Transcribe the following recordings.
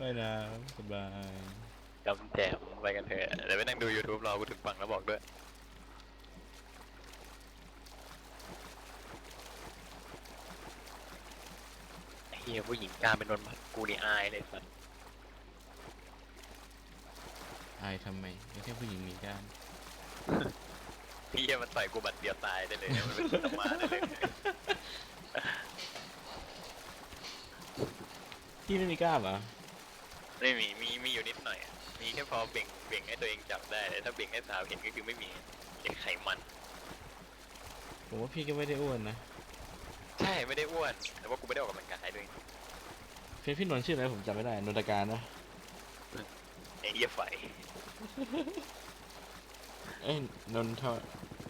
ว่ายน้ำสบายจำแจมไปกันเถอะ เดี๋ยวไปนั่งดู YouTube รอกูถึงฝั่งแล้วบอกด้วยไอ้เฮียผู้หญิงกล้าเป็นโดนมัดกูนี่อายเลยสัสอายทำไมไม่ใช่ผู้หญิงมีกล้ามเฮียมันต่อยกูบัดเดียวตายได้เลยเนี่ยมันเป็นธรรมาได้เลย พี่ไม่มีกล้ามเหรอไม่มีมีมีอยู่นิดหน่อยอะมีแค่พอเบ่งเบ่งให้ตัวเองจับได้แต่ถ้าเบ่งให้สาวเห็นก็คือไม่มีไอ้ไขมันผมว่าพี่ก็ไม่ได้อ้วนนะใช่ไม่ได้อ้วน แต่ว่ากูไม่ได้ออกกำลังกายด้วยเพื่อนพี่นนท์ชื่ออะไรผมจำไม่ได้นนทการนะไอ้เหี้ยไฟเอ้ยนนท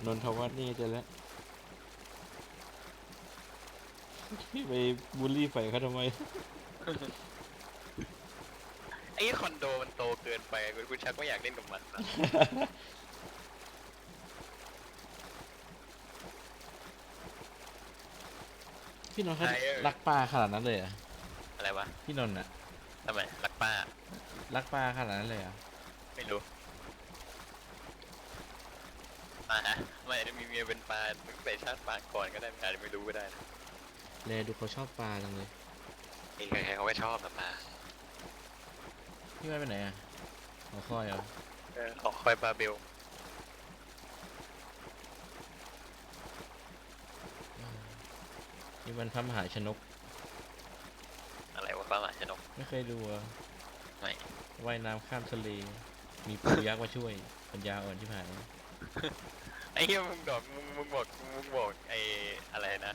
นนทวัฒน์นี่เจอแล้วพี่ไปบูลลี่ใส่เขาทำไม ไอ้คอนโดมันโตเกินไปกูกูชักไม่อยากเล่นกับมันนะพี่นนท์เขารักปลาขนาดนั้นเลยเหรอะอะไรวะพี่นนท์อะทำไมรักป้า รักปลาขนาดนั้นเลยเหรอะไม่รู้มาฮะไม่อาจจะมีเมียเป็นปลาตั้งแต่ชาติปางก่อนก็ได้อาจจะไม่รู้ก็ได้นะ เลยดูเขาชอบปลาจังเลย ไอ้ใครๆเขาก็ชอบนะปลาพี่ว่าไปไหนอะหัวข้อยเหรอเออขอคอยปลาเบลนี่มันพระมหาชนก อะไรวะปลาหมาชนกไม่เคยดูเหรอะไม่ว่ายน้ำข้ามทะเล มีปูยักษ์มาช่วย ปัญญาอ่อนที่ผ่านไอ้เหี้ยมึงบอกมึงมึงบอกมึงบอกไอ้อะไรนะ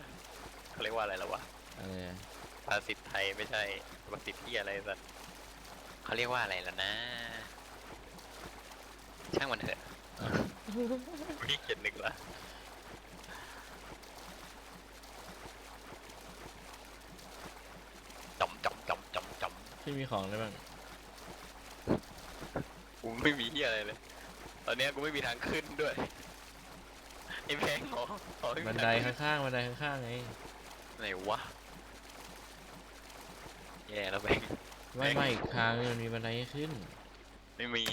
เขาเรียกว่าอะไรแล้ววะอะไรอะ ภาษิตไทยไม่ใช่ภาษิตที่อะไรสัตว์เขาเรียกว่าอะไรแล้วนะ ช่างมันเถอะพี่เขียนนึกละจอมจอมจอมจอมจอมพี่มีของอะไรบ้างกูไม่มีที่อะไรเลย ตอนเนี้ยกูไม่มีทางขึ้นด้วยไอ้แพงขอขอให้มีบันทางไดขึ้นข้างๆบันไดข้างๆไง ไหนวะ แย่แล้วแบงไม่ไม่อีกทางนึงมันมีบันไดให้ขึ้น ไม่มี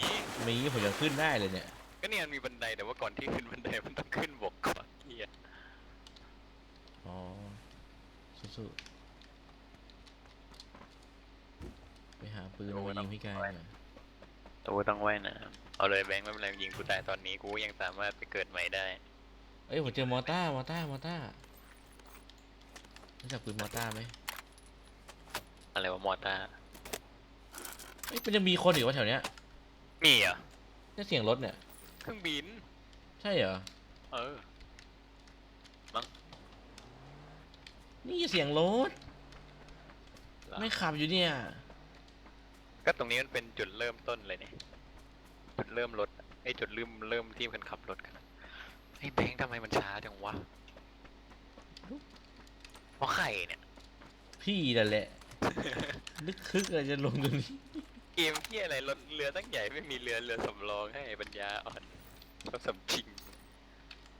มีผมยังขึ้นได้เลยเนี่ย ก็เนี่ยมันมีบันไดแต่ว่าก่อนที่ขึ้นบันไดมันต้องขึ้นบกก่อนเฮียอ๋อสู้ๆไปหาปืนมายิงพี่กายหน่อยตัวต้องว่ายน้ำเอาเลยแบงค์ไม่เป็นไรยิงกูตายตอนนี้กูยังสามารถไปเกิดใหม่ได้ เอ้ยผมเจอมอต้ามอต้ามอต้ารู้จักปืนมอต้าไหม อะไรวะมอต้าเอ้ยมันจะมีคนอีกวะแถวเนี้ยมีเหรอะได้เสียงรถเนี่ย เครื่องบิน ใช่เหรอ เออ นี่เสียงรถ เหรอ ไม่ขับอยู่เนี่ย ก็ตรงนี้มันเป็นจุดเริ่มต้นเลยเนี่ยจุดเริ่มรถไอ้ยจุดเริ่มเริ่มที่คนขับรถกันไอ้แบงค์ทำไมมันช้าจังวะเพราะไข่เนี่ย พี่นั่นแหละ นึกคึกอะไรจะลงตรงนี้เกมที่อะไรรถเรือตั้งใหญ่ไม่มีเรือเรือสำรองให้ปัญญาอ่อนก็สำจริง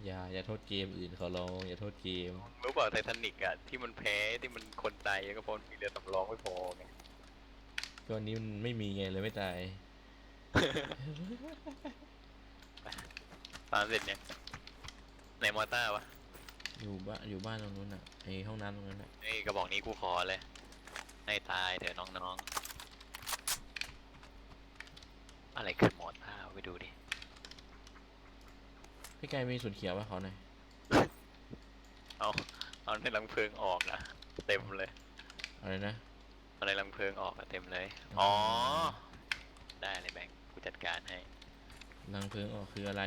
อย่าอย่าโทษเกมอื่นขอร้องอย่าโทษเกมรู้เปล่าไททานิกอะที่มันแพ้ที่มันคนตายเยอะก็เพราะมันมีเรือสำรองไม่พอไงก็อันนี้มันไม่มีไงเลยไม่ตายตามเสร็จเนี่ยไหนมอต้าวะอยู่บ้านอยู่บ้านตรงนู้นอะไอห้องน้ำตรงนั้นอะไอ้กระบอกนี้กูขอเลย ให้ตายเถอะน้องๆ อะไรคือมอต้าไปดูดิ พี่ไก่มีสุดเขียวป่ะเขาหน่อยเอาเอาในรังเพลิงออกอะเต็มเลยอะไรนะ เอาในรังเพลิงออกอะเต็มเลย อ๋อ๋ออได้เลยแบงค์กูจัดการให้ รังเพลิงออกคืออะไร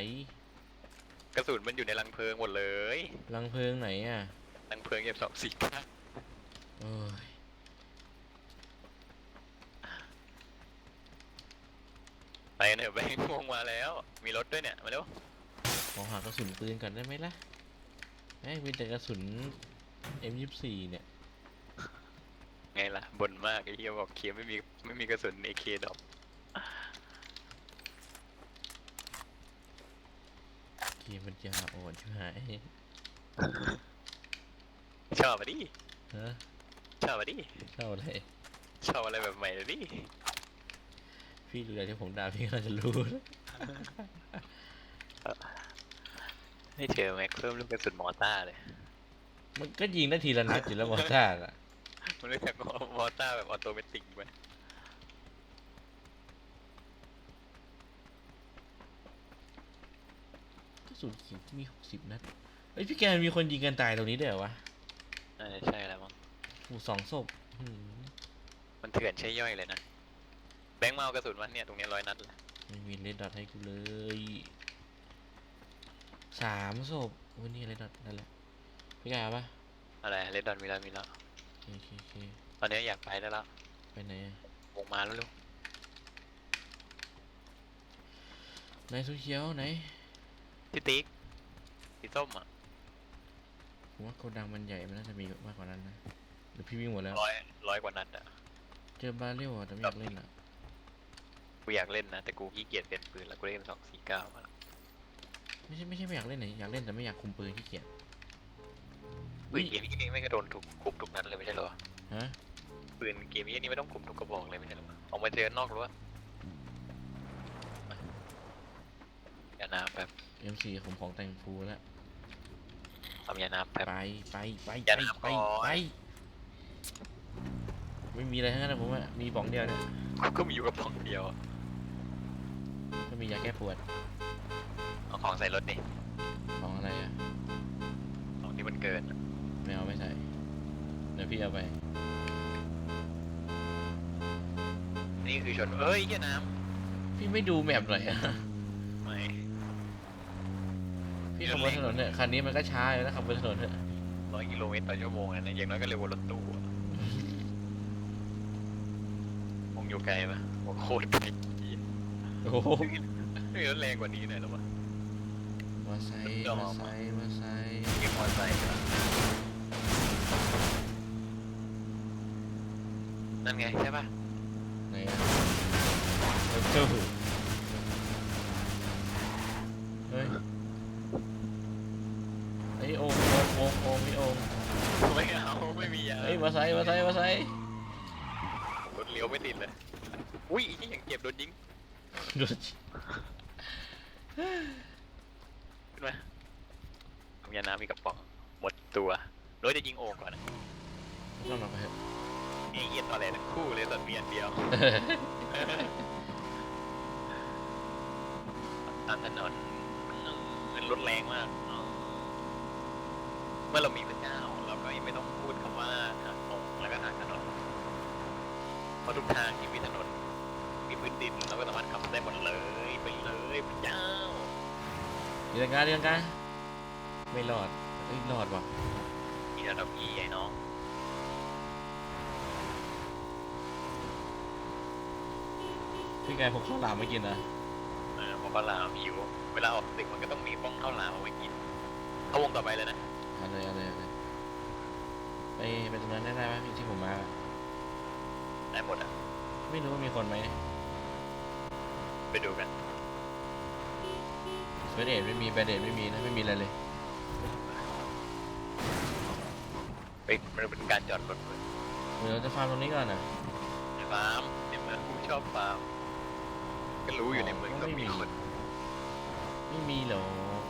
กระสุนมันอยู่ในรังเพลิงหมดเลย รังเพลิงไหนอะรังเพลิงเก็บสองสี่ข้าง โอ้ย ไปกันเถอะแบงค์วงมา แล้ว มีรถด้วยเนี่ย มาเร็วขอหากระสุนปืนกันได้ไหมล่ะไอ้ยมีแต่กระสุน M24 เนี่ย ไงล่ะบ่นมากไอ้เหี้ยบอกเคียไม่มีไม่มีกระสุนเอเคดอกเกมมันจะอ่อนชิบหายชอบอะดิฮะชอบอะดิเท่าไหรชอบอะไรแบบใหม่เลยดิพี่ดูแลที่ผมด่าพี่ก็น่าจะรู้ ไม่เจอแม็กเพิ่มเรื่องกระสุนมอต้าเลย มันก็ยิงได้ทีละนัดอยู่แล้วมอต้าอะมันเรื่องจากมอต้าแบบออโตเมติกไปกระสุนเขียวมีหกสิบนัดเอ้ยพี่แกมีคนยิงกันตายตรงนี้ด้วยเหรอวะน่าจะใช่แล้วมั้งโอ้สองศพหืมมันเถื่อนใช่ย่อยเลยนะ แบงค์มาเอากระสุนมันเนี่ยตรงเนี้ร้อยนัดเลย ไม่มีเลดดอทให้กูเลยสามศพวันนี้เลดดอทนั่นแหละพี่แกเอาปะอะไรเลดดอนมีแล้วมีแล้วโอเคโอเคโอเคตอนนี้อยากไปได้แล้วไปไหนอะวงมาแล้วลูกไหนสุเขียวไหนพี่ติ๊กสีส้มอะผมว่าโกดังมันใหญ่มันน่าจะมีมากกว่านั้นนะหรือพี่วิ่งหมดแล้วร้อยร้อยกว่านัดอะเจอบาเรลอะแต่ไม่อยากเล่นอะ กูอยากเล่นนะ แต่กูขี้เกียจเปลี่ยนปืนแล้วกูเล่นสองสี่เก้ามาแล้วไม่ใช่ไม่ใช่ไม่อยากเล่นไหนอยากเล่นแต่ไม่อยากคุมปืนขี้เกียจปืนเกมนี้ไม่กระโดนถูกคุมทุกนัดเลยไม่ใช่เหรอฮะปืนเกมนี้ไม่ต้องคุมทุกกระบอกเลยไม่ใช่เหรอออกมาเจอนอกรั้วยาน้ำแป๊บเอ็มซีผมของแต่งฟูแล้วทำยาน้ำแป๊บไปไปไปอย่าไปถามไปก่อนไปไม่มีอะไรทั้งนั้นนะผมว่ามีบองเดียวเนี่ยกูก็มีอยู่กับพองเดียวอะก็ มียาแก้ปวดเอาของใส่รถนี่ของอะไรอะของที่มันเกินอะไม่เอาไม่ใส่เดี๋ยวพี่เอาไป นี่คือชน เอ้ยยาน้พี่ไม่ดูแมพหน่อยอะำไม่พี่ขับบนถนนเนี่ยคันนี้มันก็ช้าอยู่แล้วขับบนถนนเถอะร้อยกิโลเมตรต่อชั่วโมงอะนะอย่างน้อยก็เร็วกว่ารถตู้อะมองอยู่ไกลปะโอ้โคตรไกล โอ้โหไม่มีรถแรงกว่านี้หน่อยหรอวะมาใส่มาใส่มาใส่ยิงมอเตอร์ไซค์อะนั่นไงใช่ปะไหนอะรถตู้เฮ้ยไอ้ยโอ่งโอ่งโอ่งโอ่งมีโอ่งไม่เอาไม่มียาเฮ้ยมาใส่มาใส่มาใส่รถเลี้ยวไม่ติดเลย อุ้ยนี่ยังเก็บโดนยิง รถขึ้นมาทำยาน้ำมีกระป๋องหมดตัวรถจะยิงโอ่งก่อนนะต้องลองไปเถอะเอ้ยเหี้ย็นตอนแรกทั้งคู่เลยตอนเมียนเดียว ตามถนนมันรถแรงมากอืมเมื่อเรามีพระเจ้าเราก็ยังไม่ต้องพูดคำว่าทางตรงแล้วก็ทางถนนเพราะทุกทางที่มีถนนมี พื้นดินเราก็สามารถขับได้หมดเลยไปเลยพระเจ้าดีลังกาดีลังกาไม่รอดเอ้ยรอดว่ะมีระดับพี่ใหญ่น้องพี่แกผมข้าวหลามมากินนะเออเพราะว่าลามหิว เวลาออกตึกมันก็ต้องมีป้องข้าวหลามเอาไว้กิน เข้าวงต่อไปเลยนะเอาเลยเอาเลยเอาเลยไปไปตรงนั้นได้ไหมพี่ที่ผมมาได้หมดอะไม่รู้ว่ามีคนไหม ไปดูกันเฟรเดทไม่มีแบดเดทไม่มีนะไม่มีอะไรเลย ไปมันเป็นการจอดรถเลยเดี๋ยวเราจะฟาร์มตรงนี้ก่อนนะฟาร์มในเมืองกูชอบฟาร์มก็รู้อยู่ในเมืองก็มีคนไม่มีหรอก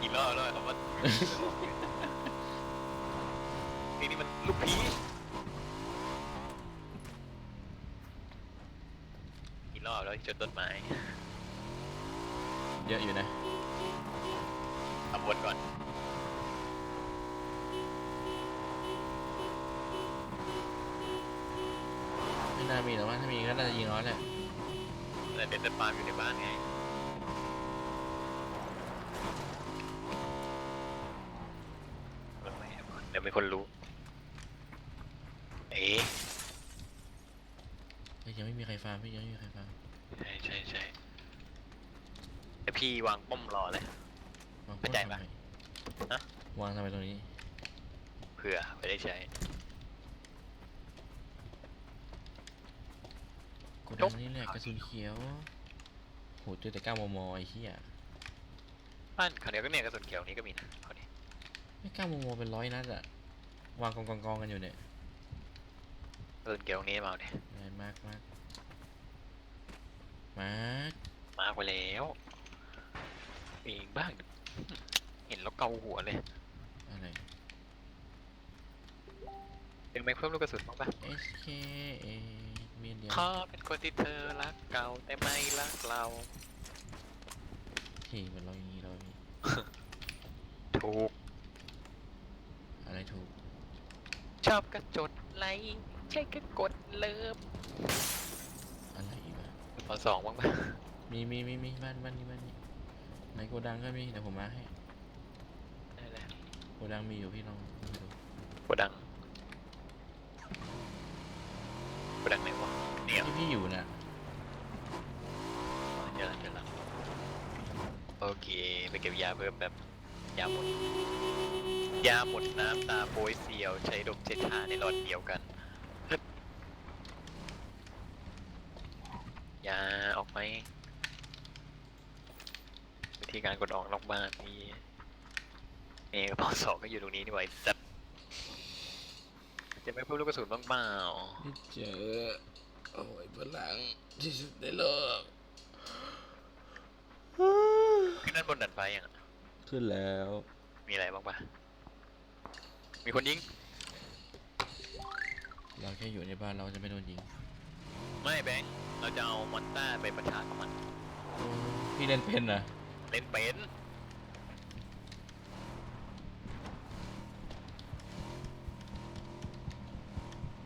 กี่รอบแล้วคำว่า ทีนี้มันลูกพีช แล้วที่ชนต้นไม้เยอะอยู่นะขับวนก่อน ไม่น่ามีหรอกว่าถ้ามีก็น่าจะยิงเอาแหละแต่เด็ดฟาร์มอยู่ในบ้านไงเดี๋ยวมีคนรู้ เอ๊ะ เฮ้ยยังไม่มีใครฟาร์มพี่ยังไม่มีใครฟาร์ม ใช่ใช่ใช่เดี๋ย วพี่วางป้อมรอเลย วางเข้าใจปะทำไมฮะ วางทำไมตรงนี้ เผื่อไม่ได้ใช้ กดดังนี่แหละกระสุนเขียว โหเจอแต่9มมไอ้เหี้ยบ้านคราวเดียวก็เนี่ยกระสุนเขียวนี้ก็มีนะคราวนี้ไม่9มมเป็นร้อยนัดอะวางกองกองกองกันอยู่เนี่ยเดินเกี่ยวตรงนี้มาเอาดิอะไรมากมากมาร์กมาไปแล้ว เองบ้าง เห็นแล้วเกาหัวเลยอะไรเป็นแม็กเพิ่มลูกกระสุนบ้างปะ SK เอมีอันเดียวเขาเป็นคนที่เธอรักเก่าแต่ไม่รักเราขี่เหมือนเราอย่างนี้เรามีถูก อะไรถูกชอบกระจดไลค์ใช่ก็กดเลิฟอะไรอีกวะตอนสองบ้างปะมีมีมีมีบ้านบ้านนี้บ้านนี้ ในโกดังก็มีเดี๋ยวผมมาให้ได้เลยโกดังมีอยู่พี่น้องไม่รู้โกดังโกดังไหนวะเนี่ยที่พี่อยู่น่ะเดี๋ยวละเดี๋ยวละโอเคไปเก็บยาเพิ่มแบบยาหมด ยาหมดน้ำตาโปยเสียว ใช้ดมใช้ทาในหลอดเดียวกันฮึบยาออกไหมวิธี การกดออกนอกบ้านนี่เอกระเป๋าสองก็อยู่ตรงนี้นี่หว่าไอ้สัตว์จะไม่เพิ่มลูกกระสุนบ้างเปล่าพี่เจอโอ้ยพลังที่สุดในโลกขึ้นด้านบนดัดไฟยังอะขึ้นแล้ว มีอะไรบ้างปะมีคนยิง เราแค่อยู่ในบ้านเราจะไม่โดนยิง ไม่แบงค์เราจะเอามอนต้าไปประชากับมัน พี่เล่นเป็นนะ เล่นเป็น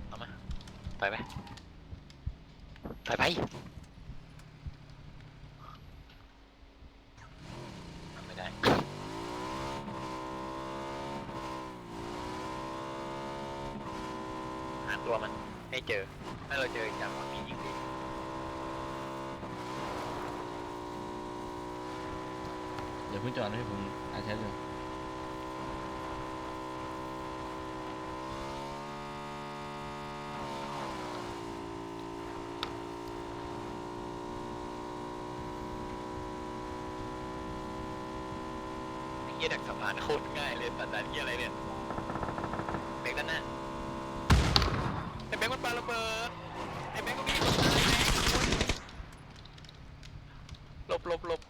เอามาไปไหมไปไปเอาไม่ได้ หาตัวมัน ให้เจอ ถ้าเราเจอจังมันมียิงดี เดี๋ยวเพิ่งจอดให้ผมอาแชทอยู่เฮียดักสะพานโคตรง่ายเลยตัดดันเหี้ยอะไรเนี่ยเบรกด้านหน้าไอ้แบงค์มันปาระเบิดไอ้แบงค์มันมีคนตายแบงค์หลบหลบหลบ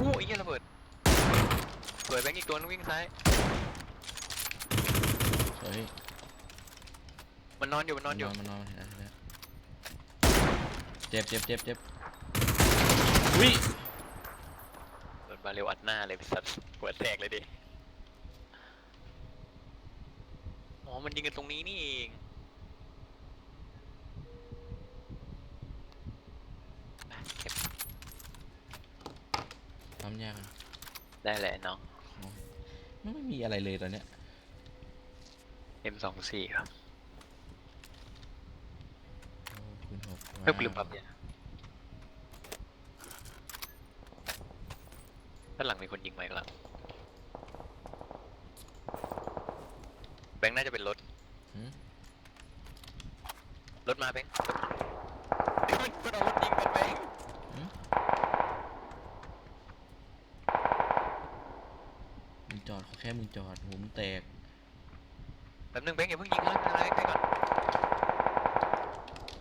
อู้ไอ้เหี้ยระเบิดส วยแบงค์อีกตัวนึงวิ่งซ้ายสวยพี่มันนอนอยู่มันนอนอยู่มันนอนเห็นแล้วเห็นแล้วเจ็บเจ็บเจ็บเจ็บวิโดนบาเร็วอัดหน้าเลยไอ้สัตว์หัวแตกเลยดิ อ๋อ มันยิงกันตรงนี้นี่เองอะเก็บ ทำยากอะได้แหละน้องมัน ไม่มีอะไรเลยตอนเนี้ย M24 ครับโอ้คุณหกเพิ่มลืมปั๊บยาด้านหลังมีคนยิงมาอีกแล้วแบงค์น่าจะเป็นรถ หืม รถมาแบงค์รถมามันเอารถยิงกันแบงค์ มึ งจอดขอแค่มึงจอดหัวมึงแตกแป๊บนึงแบงค์อย่าเพิ่งยิงนะเป็นไรใกล้ก่อน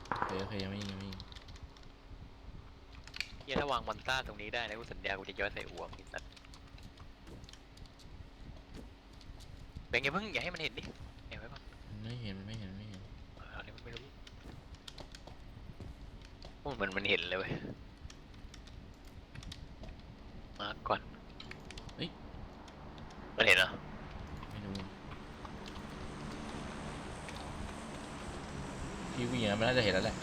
โอเคโอเคยังไม่ยิงยังไม่ยิงเฮียถ้าวางมอนต้าตรงนี้ได้นะกูสัญญากูจะย้อยใส่หัวมึงไอ้สัตว์แบงค์อย่าเพิ่งอย่าให้มันเห็นดิเห็นไว้ก่อนมันไม่เห็นมันไม่เห็นมันไม่เห็นเอออันนี้มันไม่รู้โอ้เหมือนมันเห็นเลยเว้ยมาก่อนมันเห็นเหรอ ไม่รู้พี่ วิ่งอย่างนั้นมันน่าจะเห็นแล้วแหละ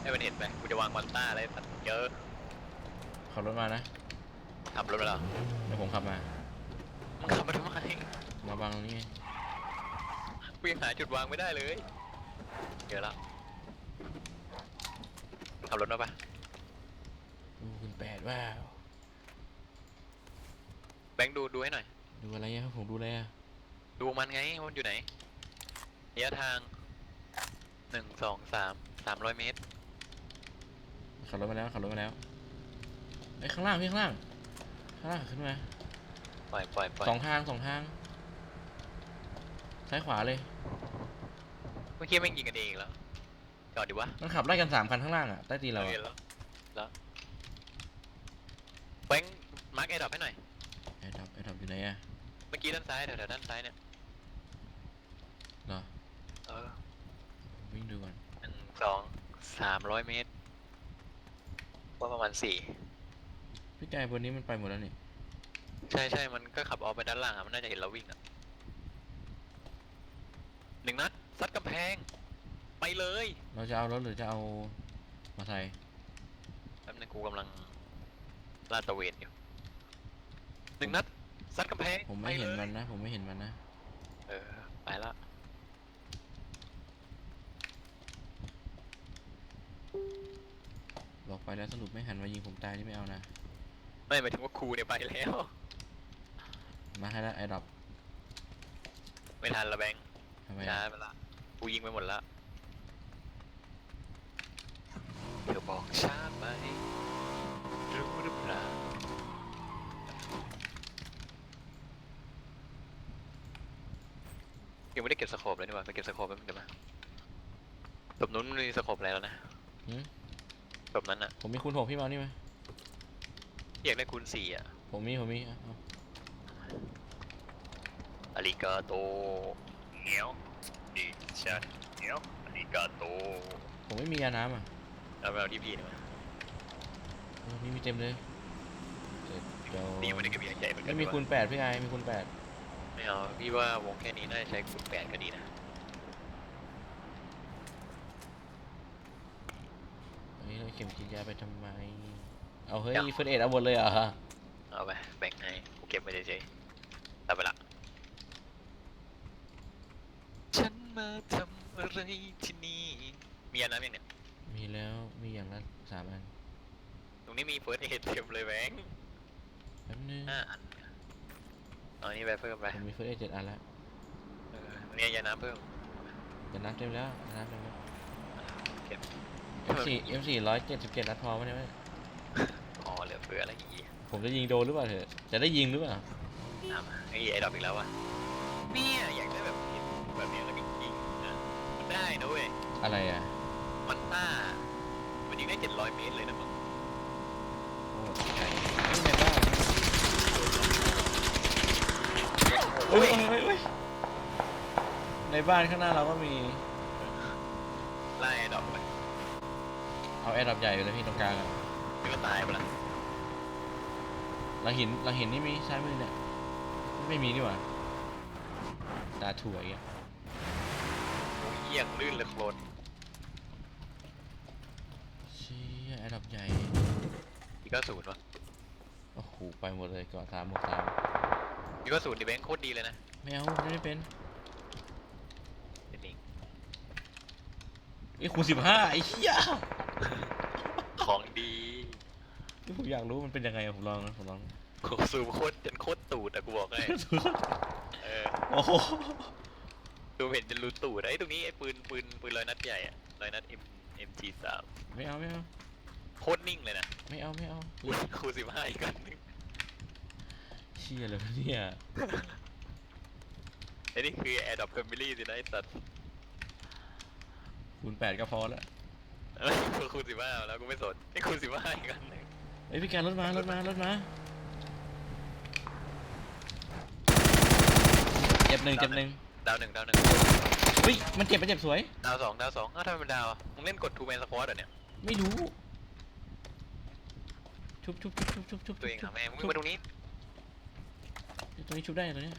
ให้มันเห็นไปกูจะวางมอนต้าอะไรสัตว์เยอะขับรถมานะขับรถไปแล้วเดี๋ยวผมขับมามึงขับมาทำไมมาบังตรงนี้ไงกูยังหาจุดวางไม่ได้เลยเจอแล้วขับรถมาปะดูคุณแปดว้าวแบงค์ดูดูให้หน่อยดูอะไรอะครับผมดูอะไรอะดูมันไงว่ามันอยู่ไหนระยะทาง หนึ่งสองสามสามร้อยเมตร ขับรถมาแล้วขับรถมาแล้วไอ้ยข้างล่างพี่ข้างล่างข้างล่างขึ้นมาปล่อยปล่อยปล่อยสองทางสองทางซ้ายขวาเลย เมื่อกี้แม่งยิงกันเองแล้วจอดดิวะมันขับไล่กันสามคันข้างล่างอะใต้ตีนเราเห็นอะแล้วแล้วแบงค์มาร์กไอ้ดอกให้หน่อยไอ้ดับไอ้ดับอยู่ไหนอะ เมื่อกี้ด้านซ้ายแถวๆด้านซ้ายเนี่ย เหรอ เออ วิ่งดูก่อนหนึ่งสองสามร้อยเมตรว่าประมาณสี่พี่กายบนนี้มันไปหมดแล้วนี่ใช่ใช่มันก็ขับออกไปด้านล่างอะมันน่าจะเห็นเราวิ่งอะหนึ่งนัดซัดกำแพง ไปเลยเราจะเอารถหรือจะเอามาใส่แป๊บนึงกูกำลังลาดตระเวนอยู่หนึ่งนัดซัดกำแพงผมไม่เห็นปลยมันนะ ผมไม่เห็นมันนะ เออ ไปละ บอกไปแล้วสรุปไม่หันมายิงผมตายนี่ไม่เอานะ ไม่หมายถึงว่าครูเนี่ยไปแล้ว มาให้แล้วไอ้ดับไม่ทันละแบงค์ทำไมช้าอะไปละกูยิงไปหมดละเธอบอกช้าไปรู้หรือเปล่ายังไม่ได้เก็บสโคปเลยนี่หว่าไปเก็บสโคปแป๊บนึงเดี๋ยวมาศพนู้นมีสโคปอะไรแล้วนะ หืม ศพนั้นอะผมมีคูณหกพี่เมานี่ไหมอยากได้คูณสี่อะผมมีผมมีเอาเอาอาริกาโตเหนียวดิฉันเหนียวอาริกาโตผมไม่มียาน้ำอะเอาไปเอาที่พี่หน่อยเออนี่มีเต็มเลยเจ็ดเดี๋ยวนี่ยังไม่ได้เก็บใหญ่ใหญ่เหมือนกัไม่นมีดีกว่าคูณแปดพี่กายมีคูณแปดไม่เอาพี่ว่าวงแค่นี้น่าจะใช้คูณแปดก็ดีนะ เฮ้ยเราเข็มฉีดยาไปทำไม เอาเฮ้ยเดี๋ยวเฟิร์สเอ็ดเอาหมดเลยเหรอเอาไปแบ่งให้กูเก็บไว้เฉยๆเอาไปละฉันมาทำอะไรที่นี่มีอันนั้นยังเนี่ยมีแล้วมีอย่างละสามอันตรงนี้มีเฟิร์สเอทเต็มเลยแบงค์แป๊บนึงห้าอันเอาอันนี้ไปเพิ่มไปผมมีเฟิร์สเอ็ดเจ็ดอันแล้วเออเนี่ยยาน้ำเพิ่มยาน้ำเต็มแล้วยาน้ำเต็มแล้ว เก็บ M4 M4 ร้อยเจ็ดสิบเจ็ดนัดพอไหมเนี่ยอ๋อเหลือเฟืออะไรอีกผมจะยิงโดนหรือเปล่าเถอะจะได้ยิงหรือเปล่าอะมาไอ้ไอ้ดอกอีกแล้ววะเนี่ยอยากได้แบบนี้แบบนี้แล้วก็ยิงนะมันได้นะเว้ยอะไรอะมันต้ามันยิงได้เจ็ดร้อยเมตรเลยนะมึงโอ้ใช่นี่ในบ้านเฮ้ยเฮ้ยเฮ้ยในบ้านข้างหน้าเราก็มีไล่ไอ้ดอกไป เอาแอร์ดับใหญ่ไปเลยพี่ตรงกลางอะมันก็ตายไปละหลังหินหลังหินนี่มีซ้ายมือเนี่ย ไม่มีนี่หว่าตาถั่วอีกอะโอ้ยเยี่ยงลื่นเลยโคลนเชี่ยแอร์ดับใหญ่อีกก็ศูนย์วะโอ้โหไปหมดเลยเกาะสามหมวกสามอีกก็ศูนย์ดิแบงค์โคตรดีเลยนะไม่เอาไม่ได้เป็นเป็นเองไอ้คูณสิบห้าไอ้เหี้ย ของดีนี่ผมอยากรู้มันเป็นยังไงอะผมลองนะผมลองโคซูมโคตรจนโคตรตูดอะกูบอกเลยเออโอ้โหดูเห็นจนรู้ตูดไอ้ตรงนี้ไอ้ปืนปืนปืนร้อยนัดใหญ่อะร้อยนัด M MG สามไม่เอาไม่เอาโคตรนิ่งเลยนะไม่เอาไม่เอาคูณคูณสิบห้าอีกอันหนึงเชี่ยเลยวะเนี่ยไอ้นี่คือ Air Drop Family สินะไอ้สัตว์คูณแปดก็พอแล้ว เอ้ยคูณสิบห้าแล้วกูไม่สนไอ้คูณสิบห้าอีกอันหนึงเฮ้ยพี่แกรถมารถมารถมาเจ็บหนึ่งเจ็บหนึ่งดาวหนึ่งดาวหนึ่งเฮ้ยมันเจ็บมันเจ็บสวย ดาวสองดาวสองอ้าวทำไมมันดาวอะมึงเล่นกดทูแมนสควอตเหรอเนี่ยไม่รู้ชุบชุบชุบชุบชุบชุบตัวเองหาแม่มึงชุบมาตรงนี้ตรงนี้ชุบได้ตัวเนี้ย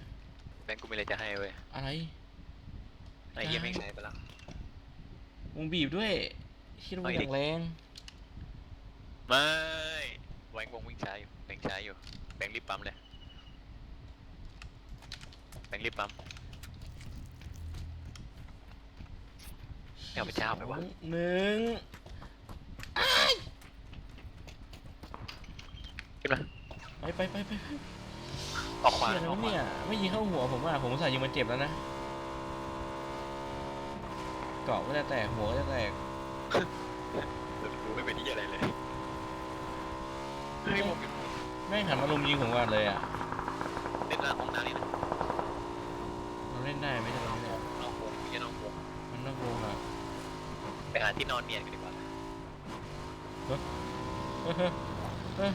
แบงค์กูมีอะไรจะให้เว้ยอะไรไอ้เหี้ยได้ไม่งใช้ไปแล้ววงบีบด้วย คิดว่าเอาออีกย่างแรงไม่แบงค์วงวิ่งช้าอยู่แบงค์ช้าอยู่แบงค์รีบปั๊มเลยแบงค์รีบปั๊มไม่เอาไปเจ้าไปวะสองหนึ่งขึ้นมาไปไปไปไปไปออกขวาเชี่ยอแล้อวกขวาเนี่ยไม่ยิงเข้าหัวผมอะผมอุตส่าห์ยิงมันเจ็บแล้วนะเกาะก็จะแตกหัวก็จะแตก แต่กูไม่เป็นที่อะไรเลยไม่ผไม่หันมาลุมยิงผมก่อนเลยอะเล่นร้านห้องน้ำนี่นะมันเล่นได้ไม่ใช่หรน้องเนี่ยน้องโงมีแค่น้องโง่มันน่ากลัวอะไปหาที่นอนเมียนกันดีกว่าเอ้ยเอ้ยเอ้ย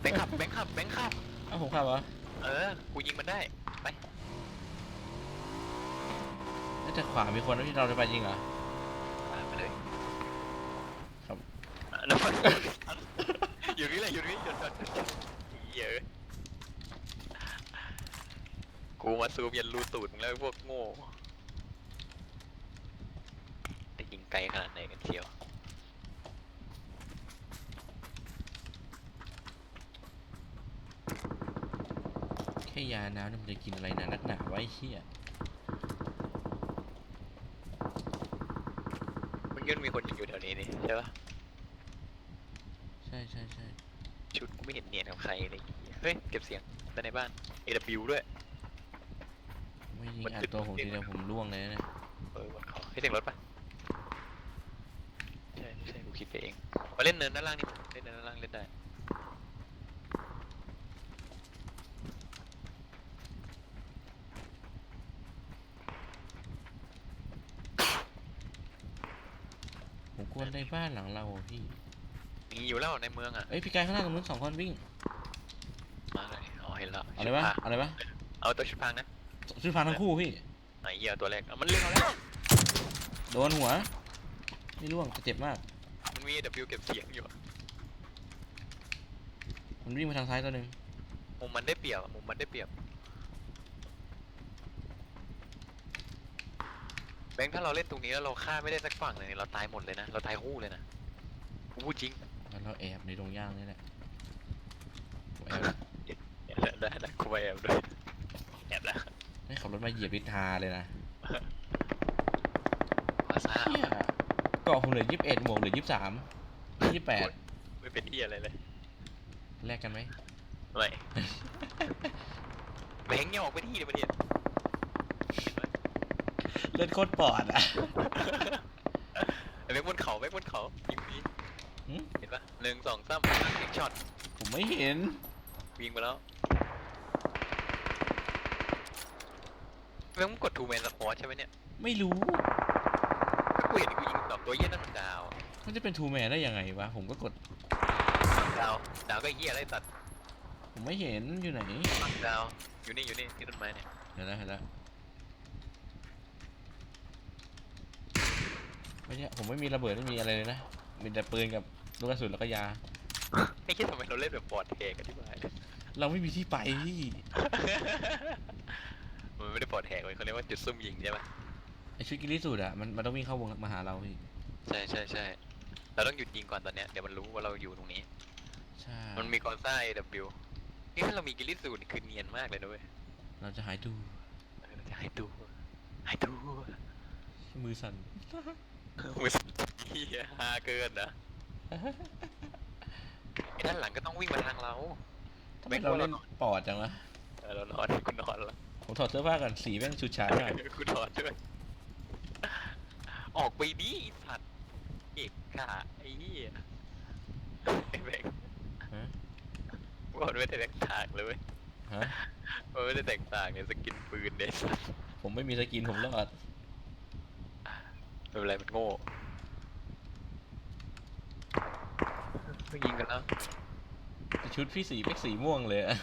แบงค์ขับแบงค์ขับแบงค์ขับ เอ้าผมขับเหรอเออ กูยิงมันได้ ไปแน่าจะขวามีคนแล้วที่เราจะไปยิงเหรอ อะแล้วมันอยู่นี่แหละอยู่นี่หยุดหยุดหยุดหยุดเยอะกูมาซูมยันรูตูดมึงแล้วไอ้พวกโง่จะยิงไกลขนาดไหนกันเชียวแค่ยาน้ำเนี่ยมันจะกินอะไรนะนักหนาไวะไอ้เหี้ยมึงยังมีคนอยู่แถวนี้นี่ใช่ปะ ใช่ใช่ใช่ชุดกูไม่เห็นเนียนกับใครเลยเฮ้ยเก็บเสียงแต่ในบ้าน AW ด้วย ไม่ยิงมันอัดจุดตัวผมเด่นทีเดียวผมร่วงเลยนะเนี่ยเออบนเขาให้เสียงรถปะใช่ไม่ใช่กูคิดไปเองมาเล่นเนินด้านล่างนี่เล่นเนินด้านล่างเล่นได้ผมกลัวในบ้านหลังเราอะพี่ มีอยู่แล้วในเมืองอะ เอ้ยพี่กายข้างหน้าตรงนู้นสองคนวิ่ง มาเลยอ๋อเห็นแล้วเอาเลยปะชุดพรางเอาเลยปะเอาตัวชุดพรางนะชื่อฟันทั้งคู่พี่ ไอ้เหี้ยตัวแรกอะมันเล่นเอาแล้ว โดนหัวไม่ร่วงแต่เจ็บมาก มันมี AW เก็บเสียงอยู่อะมันวิ่งมาทางซ้ายตัวหนึ่งมุมมันได้เปรียบอะมุมมันได้เปรียบ แบงค์ถ้าเราเล่นตรงนี้แล้วเราฆ่าไม่ได้สักฝั่งเลยเราตายหมดเลยนะ เราตายคู่เลยนะกูพูดจริง แล้วเราแอบในดงหญ้านี่แหละผมแอบได้ได้กูไปแอบด้วยแอบแล้วให้ขับรถมาเหยียบลิทาเลยนะมาซ่าเฮียเกาะผมเหลือยี่สิบเอ็ดหมวกเหลือยี่สิบสามยี่สิบแปดไม่เป็นที่อะไรเลยแลกกันไหม ไม่ แบงค์ยังออกไปที่เดียวประเทศเลือดโคตรปอดอะไอ้แบงค์บนเขาแบงค์บนเขายิงนี้ หืมเห็นปะหนึ่งสองสามเอ็กช็อตผมไม่เห็น วิ่งไปแล้วแบงค์มึงกดทูแมนสปอร์ตใช่ไหมเนี่ยไม่รู้ก็กูเห็นกูยิงสองตัวเยี่ยนั่นมันดาวมันจะเป็นทูแมนได้ยังไงวะ ผมก็กด ดาวดาวก็เยี่ยอะไรสัตว์ผมไม่เห็นอยู่ไหนดาวอยู่นี่อยู่นี่ที่ต้นไม้เนี่ยเห็นแล้วเห็นแล้วไม่เนี่ยผมไม่มีระเบิดไม่มีอะไรเลยนะ มีแต่ปืนกับ ลูกกระสุนแล้วก็ยา ไอ้คิดทำไมเราเล่นแบบบอร์ดเทกันที่บ้านเราไม่มีที่ไปพี่มันไม่ได้บอร์ดแหกเลยเขาเรียกว่าจุดซุ่มยิงใช่ไหมไอชุดกิริสูตรอะมันมันต้องวิ่งเข้าวงมาหาเราพี่ใช่ใช่ใช่เราต้องหยุดยิงก่อนตอนเนี้ยเดี๋ยวมันรู้ว่าเราอยู่ตรงนี้ ใช่มันมีกอซ่า AW นี่ถ้าเรามีกิลิสูนคือเนียนมากเลยนะเว้ยเราจะหายดูเออเราจะให้ดูให้ดูมือสั่นมือเฮียฮาเกินนะ ไอ้ด้านหลังก็ต้องวิ่งมาทางเราทำไมเราเล่นปอดจังวะเออเรานอนคุณนอนแล้วผมถอดเสื้อผ้าก่อนสีแม่งชุดฉาดมากคุณนอนด้วยออกไปดิไอ้สัตว์เอกกะไอ้เหี้ยไอ้แบงค์ฮะว่ามันไม่ได้แตกต่างเลยเว้ยฮะมันไม่ได้แตกต่างในสกินปืนเนี่ยสัตว์ผมไม่มีสกินผมรอดไม่เป็นไรมันโง่ ไม่ยิงกันแล้วแต่ชุดพี่สีเป็นสีม่วงเลยอะ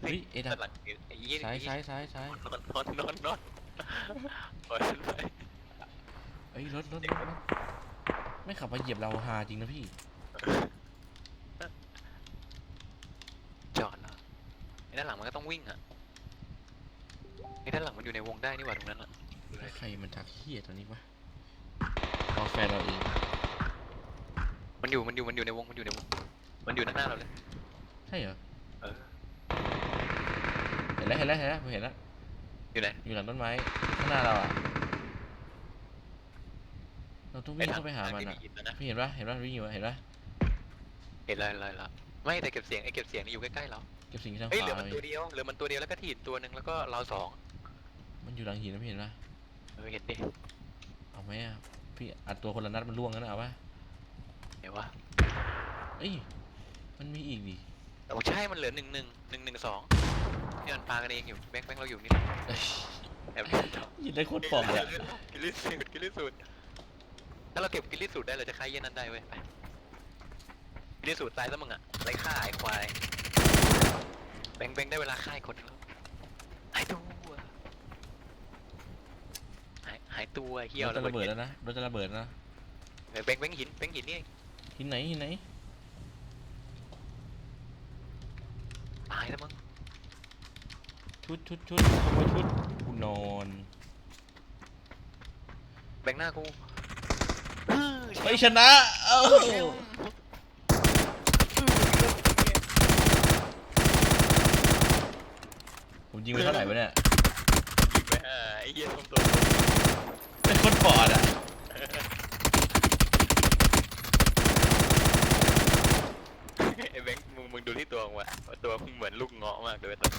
เฮ้ยเอ็ดอะด้านหลังไอ้ยี่ซ้ายซ้ายซ้ายซ้ายนอนนอนนอนนอนปล่อยมันไปเอ้ยรถรถรถรถไม่ขับมาเหยียบเราฮาจริงนะพี่ จอดแล้วไอ้ด้านหลังมันก็ต้องวิ่งอะไอ้ด้านหลังมันอยู่ในวงได้นี่หว่าตรงนั้นอะแล้วใครมันทักเฮียตัวนี้วะเอาแฟนเราเอง มันอยู่มันอยู่มันอยู่ในวงมันอยู่ในวงมันอยู่ด้านหน้าเราเลย ใช่เหรอเออ เห็นแล้วเห็นแล้วเห็นแล้วผมเห็นแล้วอยู่ไหน อยู่หลังต้นไม้ข้างหน้าเราอะเราต้องวิ่งเข้าไปหามันอะอะนะพี่เห็นปะเห็นปะวิ่งอยู่ปะเห็นปะเห็นแล้วเห็นแล้วเห็นแล้วไม่แต่เก็บเสียงไอ้เก็บเสียงนี่อยู่ใกล้ๆเราเก็บสิ่งที่ทางเฮ้ยขเหลือวามันเลตัวยเดียวเหลือมันตัวเดียวแล้วก็ถีบตัวหนึ่งแล้วก็เราสองมันอยู่หลังหินนะพี่เห็นปะเออเห็นดิเอาไหมอะพี่อัดตัวคนละนัดมันล่วงกันนะเอาปะเดี๋ย ววะเอ้ยมันมีอีกดิโอ้ใช่มันเหลือหนึ่งหนึ่งหนึ่งหนึ่งสองที่มันปากันเองอยู่แบงค์แบงค์เราอยู่นี่เอ้ยแอบยิงได้โคตรปลอมเลยอะกิลิสูดกิลิสูดถ้าเราเก็บกิลลี่สูตรได้เราจะฆ่าเยี่ยนั่นได้เว้ยไปกิลลี่สูตรตายซะมึงอะไรฆ่าไอ้ควายแบงค์แบงค์ได้เวลาฆ่าไอ้คนแล้วหายตัวหายหายตัวเฮียรถจะระเบิดแล้วนะรถจะระเบิดแล้วนะ เออแบงค์แบงค์หินแบงค์หินนี่เอง ที่ไหนที่ไหนตายแล้วมึงชุดชุดชุดขโมยชุดกูนอนแบงค์หน้ากูไปชนะเอ้าผมยิงไปเท่าไหร่วะเนี่ยยิงไปอ่าไอ้เหี้ยทำตัวเป็นคนปอดอะ ไอ้แบงค์มึงมึง ดูที่ตัวมึงวะว่าตัวมึงเหมือนลูกเงาะมากเลยตอน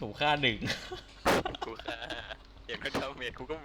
ผมฆ่าหนึ่งกูฆ่าอย่างนั้นดาเมจกูก็มี